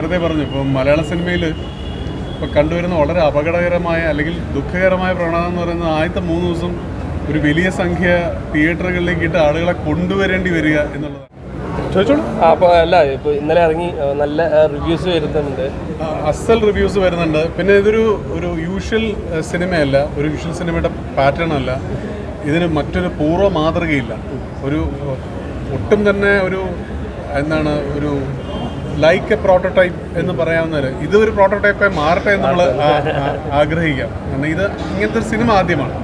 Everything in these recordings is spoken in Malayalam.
നേരത്തെ പറഞ്ഞു ഇപ്പം മലയാള സിനിമയിൽ ഇപ്പോൾ കണ്ടുവരുന്ന വളരെ അപകടകരമായ അല്ലെങ്കിൽ ദുഃഖകരമായ പ്രവണത എന്ന് പറയുന്നത് ആദ്യത്തെ മൂന്ന് ദിവസം ഒരു വലിയ സംഖ്യ തിയേറ്ററുകളിലേക്ക് ഇട്ട് ആളുകളെ കൊണ്ടുവരേണ്ടി വരിക എന്നുള്ളതാണ്. ചോദിച്ചോളൂ. അപ്പോൾ അല്ല ഇപ്പോൾ ഇന്നലെ ഇറങ്ങി നല്ല റിവ്യൂസ് വരുന്നുണ്ട്. അസൽ റിവ്യൂസ് വരുന്നുണ്ട്. പിന്നെ ഇതൊരു ഒരു യൂഷ്വൽ സിനിമയല്ല ഒരു യൂഷ്വൽ സിനിമയുടെ പാറ്റേൺ അല്ല. ഇതിന് മറ്റൊരു പൂർവ മാതൃകയില്ല. ഒരു ഒട്ടും തന്നെ ഒരു എന്താണ് ഒരു ലൈക്ക് എ പ്രോട്ടോടൈപ്പ് എന്ന് പറയാവുന്നത് ഇത് ഒരു പ്രോട്ടോടൈപ്പായി മാറട്ടെ എന്ന് നമ്മൾ ആഗ്രഹിക്കാം. കാരണം ഇത് ഇങ്ങനത്തെ ഒരു സിനിമ ആദ്യമാണ്.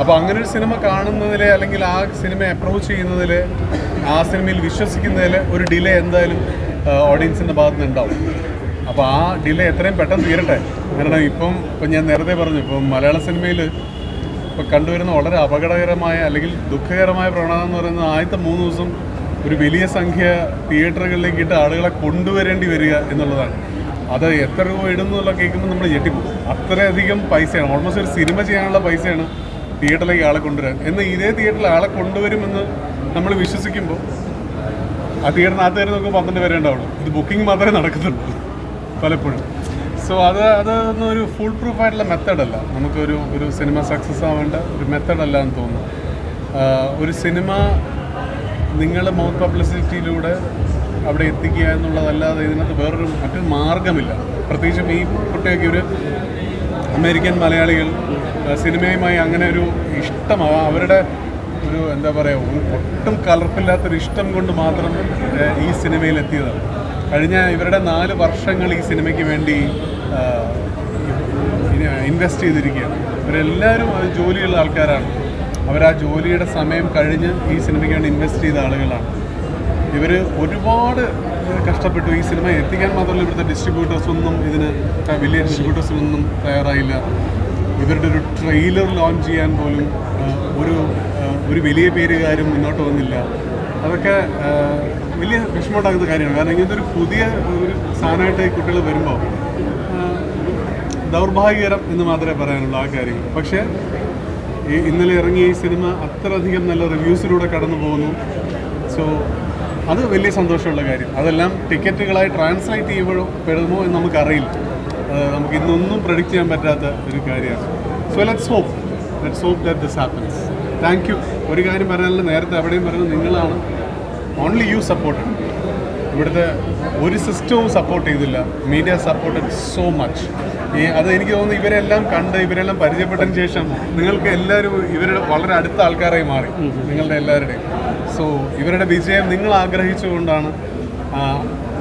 അപ്പോൾ അങ്ങനെ ഒരു സിനിമ കാണുന്നതിൽ അല്ലെങ്കിൽ ആ സിനിമ അപ്രോച്ച് ചെയ്യുന്നതിൽ ആ സിനിമയിൽ വിശ്വസിക്കുന്നതിൽ ഒരു ഡിലേ എന്തായാലും ഓഡിയൻസിന്റെ ഭാഗത്ത് നിന്ന് ഉണ്ടാവും. അപ്പോൾ ആ ഡിലേ എത്രയും പെട്ടെന്ന് തീരട്ടെ. കാരണം ഇപ്പം ഇപ്പം ഞാൻ നേരത്തെ പറഞ്ഞു ഇപ്പം മലയാള സിനിമയിൽ ഇപ്പോൾ കണ്ടുവരുന്ന വളരെ അപകടകരമായ അല്ലെങ്കിൽ ദുഃഖകരമായ പ്രവണത എന്ന് പറയുന്നത് ആദ്യത്തെ മൂന്ന് ദിവസം ഒരു വലിയ സംഖ്യ തിയേറ്ററുകളിലേക്ക് ഇട്ട് ആളുകളെ കൊണ്ടുവരേണ്ടി വരിക എന്നുള്ളതാണ്. അത് എത്ര രൂപ ഇടുന്നുള്ള കേൾക്കുമ്പോൾ നമ്മൾ ഞെട്ടിപ്പോകും. അത്രയധികം പൈസയാണ്. ഓൾമോസ്റ്റ് ഒരു സിനിമ ചെയ്യാനുള്ള പൈസയാണ് തിയേറ്ററിലേക്ക് ആളെ കൊണ്ടുവരാൻ. എന്നാൽ ഇതേ തിയേറ്ററിൽ ആളെ കൊണ്ടുവരുമെന്ന് നമ്മൾ വിശ്വസിക്കുമ്പോൾ ആ തിയേറ്ററിനകത്ത് വരെ നോക്കുമ്പോൾ പന്ത്രണ്ട് പേരെ ഉണ്ടാവുള്ളൂ. ഇത് ബുക്കിംഗ് മാത്രമേ നടക്കുന്നുള്ളൂ പലപ്പോഴും. സോ അത് അതൊന്നും ഒരു ഫുൾ പ്രൂഫ് ആയിട്ടുള്ള മെത്തഡല്ല നമുക്കൊരു ഒരു സിനിമ സക്സസ് ആവേണ്ട ഒരു മെത്തഡല്ല എന്ന് തോന്നുന്നു. ഒരു സിനിമ നിങ്ങൾ മൗത്ത് പബ്ലിസിറ്റിയിലൂടെ അവിടെ എത്തിക്കുക എന്നുള്ളതല്ലാതെ ഇതിനകത്ത് വേറൊരു മറ്റൊരു മാർഗമില്ല. പ്രത്യേകിച്ചും ഈ കുട്ടിയൊക്കെ ഒരു അമേരിക്കൻ മലയാളികൾ സിനിമയുമായി അങ്ങനെ ഒരു ഇഷ്ടമാവാം അവരുടെ ഒരു എന്താ പറയുക ഒട്ടും കലർപ്പില്ലാത്തൊരു ഇഷ്ടം കൊണ്ട് മാത്രം ഈ സിനിമയിൽ എത്തിയതാണ് കഴിഞ്ഞ ഇവരുടെ നാല് വർഷങ്ങൾ ഈ സിനിമയ്ക്ക് വേണ്ടി ഇൻവെസ്റ്റ് ചെയ്തിരിക്കുകയാണ്. ഇവരെല്ലാവരും ജോലിയുള്ള ആൾക്കാരാണ്. അവർ ആ ജോലിയുടെ സമയം കഴിഞ്ഞ് ഈ സിനിമയ്ക്ക് വേണ്ടി ഇൻവെസ്റ്റ് ചെയ്ത ആളുകളാണ്. ഇവർ ഒരുപാട് കഷ്ടപ്പെട്ടു. ഈ സിനിമ എത്തിക്കാൻ മാത്രമല്ല ഇവിടുത്തെ ഡിസ്ട്രിബ്യൂട്ടേഴ്സൊന്നും ഇതിന് വലിയ ഡിസ്ട്രിബ്യൂട്ടേഴ്സിനൊന്നും തയ്യാറായില്ല. ഇവരുടെ ഒരു ട്രെയിലർ ലോഞ്ച് ചെയ്യാൻ പോലും ഒരു ഒരു വലിയ പേരുകാരും മുന്നോട്ട് വന്നില്ല. അതൊക്കെ വലിയ വിഷമമുണ്ടാകുന്ന കാര്യമാണ്. കാരണം ഇങ്ങനത്തെ ഒരു പുതിയ ഒരു സാധനമായിട്ട് കുട്ടികൾ വരുമ്പോൾ ദൗർഭാഗ്യകരം എന്ന് മാത്രമേ പറയാനുള്ളൂ ആ കാര്യങ്ങൾ. പക്ഷേ ഈ ഇന്നലെ ഇറങ്ങിയ ഈ സിനിമ അത്രയധികം നല്ല റിവ്യൂസിലൂടെ കടന്നു പോകുന്നു. സോ അത് വലിയ സന്തോഷമുള്ള കാര്യം. അതെല്ലാം ടിക്കറ്റുകളായി ട്രാൻസ്ലേറ്റ് ചെയ്യുമ്പോഴോ പെടുമോ എന്ന് നമുക്കറിയില്ല. നമുക്ക് ഇന്നൊന്നും പ്രഡിക്റ്റ് ചെയ്യാൻ പറ്റാത്ത ഒരു കാര്യമാണ്. So let's hope let's hope that this happens thank you ഒരു കാര്യം പറയാനുള്ള നേരത്തെ അവിടെയും പറയുന്നത് നിങ്ങളാണ്. ഓൺലി യു സപ്പോർട്ടഡ് ഇവിടുത്തെ ഒരു സിസ്റ്റവും സപ്പോർട്ട് ചെയ്തില്ല. മീഡിയ സപ്പോർട്ടഡ് സോ മച്ച് ഈ അത് എനിക്ക് തോന്നുന്നു ഇവരെല്ലാം കണ്ട് ഇവരെല്ലാം പരിചയപ്പെട്ടതിന് ശേഷം നിങ്ങൾക്ക് എല്ലാവരും ഇവരുടെ വളരെ അടുത്ത ആൾക്കാരായി മാറി. നിങ്ങളുടെ എല്ലാവരുടെയും. സോ ഇവരുടെ വിജയം നിങ്ങൾ ആഗ്രഹിച്ചുകൊണ്ടാണ്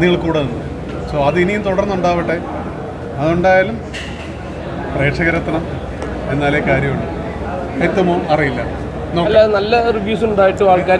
നിങ്ങൾ കൂടെ നിന്നത്. സോ അത് ഇനിയും തുടർന്നുണ്ടാവട്ടെ. അതുണ്ടായാലും പ്രേക്ഷകരെത്തണം എന്നാലേ കാര്യമുണ്ട് എത്തുമോ? അറിയില്ല. നല്ല റിവ്യൂസ് ഉണ്ടായിട്ടും ആൾക്കാർ